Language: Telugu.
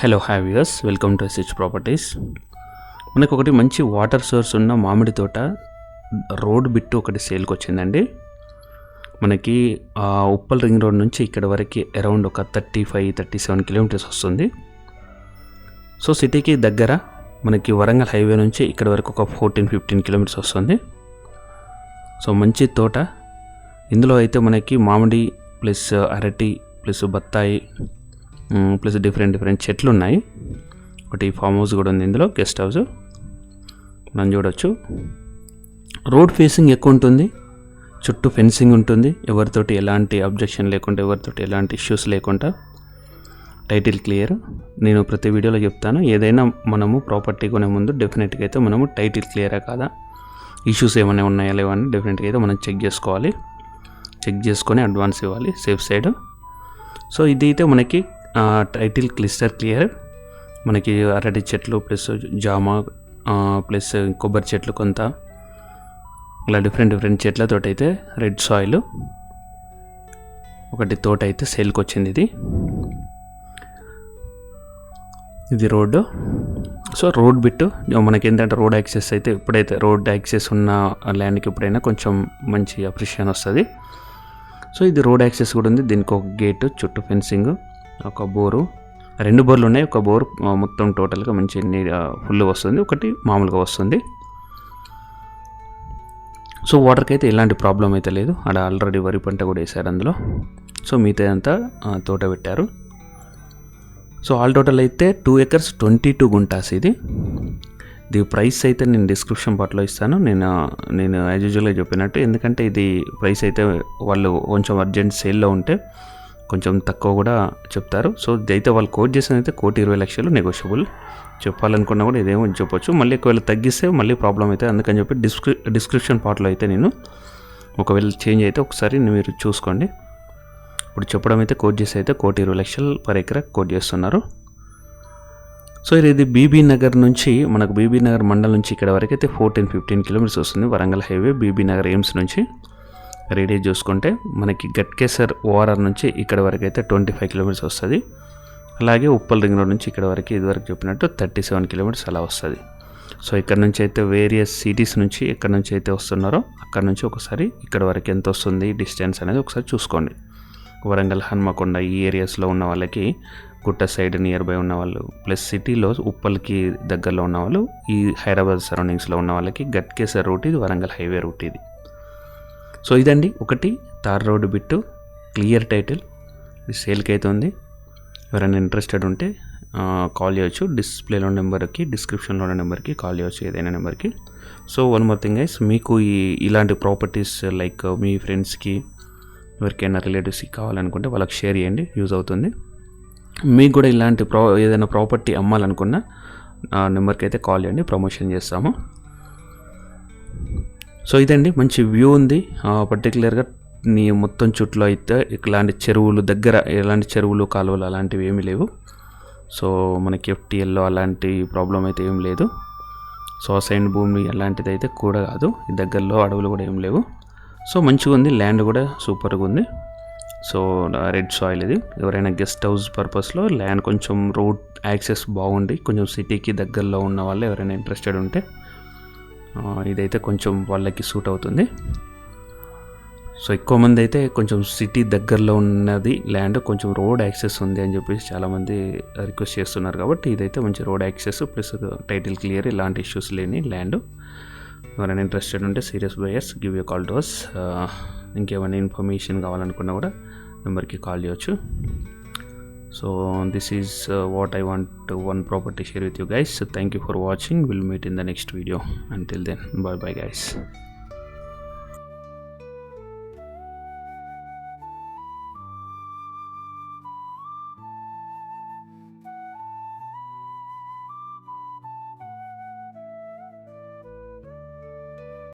Hello hi viewers welcome to SH properties మనకు ఒకటి మంచి వాటర్ సోర్స్ ఉన్న మామిడి తోట రోడ్ బిట్టు ఒకటి సేల్కి వచ్చిందండి. మనకి ఉప్పల్ రింగ్ రోడ్ నుంచి ఇక్కడ వరకు అరౌండ్ ఒక thirty five thirty seven kilometres వస్తుంది. సో సిటీకి దగ్గర మనకి వరంగల్ హైవే నుంచి ఇక్కడ వరకు ఒక ఫోర్టీన్ ఫిఫ్టీన్ కిలోమీటర్స్ వస్తుంది. సో మంచి తోట. ఇందులో అయితే మనకి మామిడి ప్లస్ అరటి ప్లస్ బత్తాయి ప్లస్ డిఫరెంట్ డిఫరెంట్ చెట్లు ఉన్నాయి ఒకటి ఫామ్ హౌస్ కూడా ఉంది ఇందులో గెస్ట్ హౌస్ మనం చూడొచ్చు. రోడ్ ఫేసింగ్ ఎక్కువ ఉంటుంది. చుట్టూ ఫెన్సింగ్ ఉంటుంది. ఎవరితోటి ఎలాంటి అబ్జెక్షన్ లేకుండా ఎవరితోటి ఎలాంటి ఇష్యూస్ లేకుండా. టైటిల్ క్లియర్ నేను ప్రతి వీడియోలో చెప్తాను. ఏదైనా మనము ప్రాపర్టీ కొనే ముందు డెఫినెట్గా అయితే మనము టైటిల్ క్లియరా కాదా? ఇష్యూస్ ఏమైనా ఉన్నాయా లేవా అని డెఫినెట్గా అయితే మనం చెక్ చేసుకోవాలి. చెక్ చేసుకొని అడ్వాన్స్ ఇవ్వాలి. సేఫ్ సైడ్ సో ఇది అయితే మనకి టైటిల్ క్లిస్టర్ క్లియర్ మనకి అరటి చెట్లు ప్లస్ జామ ప్లస్ కొబ్బరి చెట్లు కొంత. ఇలా డిఫరెంట్ డిఫరెంట్ చెట్లతోటి అయితే రెడ్ సాయిల్ ఒకటి తోట అయితే సేల్కి వచ్చింది ఇది. ఇది రోడ్డు సో రోడ్ బిట్టు మనకి ఏంటంటే రోడ్ యాక్సెస్ అయితే ఎప్పుడైతే రోడ్ యాక్సెస్ ఉన్న ల్యాండ్కి ఎప్పుడైనా కొంచెం మంచి అప్రిషియేషన్ వస్తుంది. సో ఇది రోడ్ యాక్సెస్ కూడా ఉంది. దీనికి ఒక గేటు చుట్టూ ఫెన్సింగ్ ఒక బోరు. రెండు బోర్లు ఉన్నాయి ఒక బోర్ మొత్తం టోటల్గా మంచి ఫుల్ వస్తుంది. ఒకటి మామూలుగా వస్తుంది. సో వాటర్కి అయితే ఎలాంటి ప్రాబ్లం అయితే లేదు. అక్కడ ఆల్రెడీ వరి పంట కూడా వేశారు అందులో. సో మిగతా అంతా తోట పెట్టారు. సో ఆల్ టోటల్ అయితే two acres twenty two guntas ఇది. ది ప్రైస్ అయితే నేను డిస్క్రిప్షన్ పార్ట్లో ఇస్తాను. నేను నేను యాజ్ యూజువల్గా చెప్పినట్టు. ఎందుకంటే ఇది ప్రైస్ అయితే వాళ్ళు కొంచెం అర్జెంట్ సేల్లో ఉంటే కొంచెం తక్కువ కూడా చెప్తారు. సో అయితే వాళ్ళు కోట్ చేసిన అయితే కోటి ఇరవై లక్షలు నెగోషియబుల్ చెప్పాలనుకున్నా కూడా ఇదేమో చెప్పొచ్చు. మళ్ళీ ఒకవేళ తగ్గిస్తే మళ్ళీ ప్రాబ్లం అయితే అందుకని చెప్పి డిస్క్రి డిస్క్రిప్షన్ పార్ట్లో అయితే నేను ఒకవేళ చేంజ్ అయితే ఒకసారి మీరు చూసుకోండి. ఇప్పుడు చెప్పడం అయితే కోట్ చేసి అయితే కోటి ఇరవై లక్షలు పర్ ఎకరా కోట్ చేస్తున్నారు. సో ఇది బీబీ నగర్ నుంచి మనకు బీబీ నగర్ మండలం నుంచి ఇక్కడ వరకు అయితే ఫోర్టీన్ ఫిఫ్టీన్ కిలోమీటర్స్ వస్తుంది. వరంగల్ హైవే బీబీ నగర్ ఎయిమ్స్ నుంచి. రెడీ చూసుకుంటే మనకి గట్కేసర్ ఓఆర్ఆర్ నుంచి ఇక్కడ వరకు అయితే ట్వంటీ ఫైవ్ కిలోమీటర్స్ వస్తుంది. అలాగే ఉప్పల్ రింగ్ రోడ్ నుంచి ఇక్కడ వరకు ఇదివరకు చెప్పినట్టు థర్టీ సెవెన్ కిలోమీటర్స్ అలా వస్తుంది. సో ఇక్కడ నుంచి అయితే వేరియస్ సిటీస్ నుంచి ఎక్కడ నుంచి అయితే వస్తున్నారో అక్కడ నుంచి ఒకసారి ఇక్కడ వరకు ఎంత వస్తుంది డిస్టెన్స్ అనేది ఒకసారి చూసుకోండి. వరంగల్ హన్మకొండ ఈ ఏరియాస్లో ఉన్న వాళ్ళకి గుట్ట సైడ్ నియర్ బై ఉన్న వాళ్ళు ప్లస్ సిటీలో ఉప్పల్కి దగ్గరలో ఉన్న వాళ్ళు ఈ హైదరాబాద్ సరౌండింగ్స్లో ఉన్న వాళ్ళకి గట్కేసర్ రూట్ ఇది వరంగల్ హైవే రూట్ ఇది. సో ఇదండి ఒకటి tar road bit clear title. సేల్కి అయితే ఉంది ఎవరైనా ఇంట్రెస్టెడ్ ఉంటే కాల్ చేయొచ్చు. డిస్ప్లేలో నెంబర్కి డిస్క్రిప్షన్లో ఉన్న నెంబర్కి కాల్ చేయొచ్చు ఏదైనా నెంబర్కి. So one more thing guys మీకు ఈ ఇలాంటి ప్రాపర్టీస్ లైక్ మీ ఫ్రెండ్స్కి ఎవరికైనా రిలేటివ్స్కి కావాలనుకుంటే వాళ్ళకి షేర్ చేయండి యూజ్ అవుతుంది. మీకు కూడా ఇలాంటి ప్రా ఏదైనా ప్రాపర్టీ అమ్మాలనుకున్నా ఆ నెంబర్కి అయితే కాల్ చేయండి ప్రమోషన్ చేస్తాము. సో ఇదండి మంచి వ్యూ ఉంది. పర్టికులర్గా నీ మొత్తం చుట్టూ అయితే ఇలాంటి చెరువులు దగ్గర ఎలాంటి చెరువులు కాలువలు అలాంటివి ఏమీ లేవు. సో మనకి ఎఫ్టీఎల్లో అలాంటి ప్రాబ్లం అయితే ఏం లేదు. సో భూమి అలాంటిది అయితే కూడా కాదు. ఈ దగ్గరలో అడవులు కూడా ఏం లేవు. సో మంచిగా ఉంది ల్యాండ్ కూడా సూపర్గా ఉంది. సో రెడ్ సాయిల్ ఇది. ఎవరైనా గెస్ట్ హౌస్ పర్పస్లో ల్యాండ్ కొంచెం రోడ్ యాక్సెస్ బాగుండి కొంచెం సిటీకి దగ్గరలో ఉన్న వాళ్ళు ఎవరైనా ఇంట్రెస్టెడ్ ఉంటే ఇదైతే కొంచెం వాళ్ళకి సూట్ అవుతుంది. సో ఎక్కువ మంది అయితే కొంచెం సిటీ దగ్గరలో ఉన్నది ల్యాండ్ కొంచెం రోడ్ యాక్సెస్ ఉంది అని చెప్పేసి చాలామంది రిక్వెస్ట్ చేస్తున్నారు కాబట్టి ఇదైతే మంచి road access plus title clear ఇలాంటి ఇష్యూస్ లేని ల్యాండ్. ఎవరైనా ఇంట్రెస్టెడ్ ఉంటే serious buyers give you call to us. ఇంకేమైనా ఇన్ఫర్మేషన్ కావాలనుకున్నా కూడా నెంబర్కి కాల్ చేయొచ్చు. so this is uh, what i want to one property share with you guys. So thank you for watching. We'll meet in the next video. Until then bye bye guys.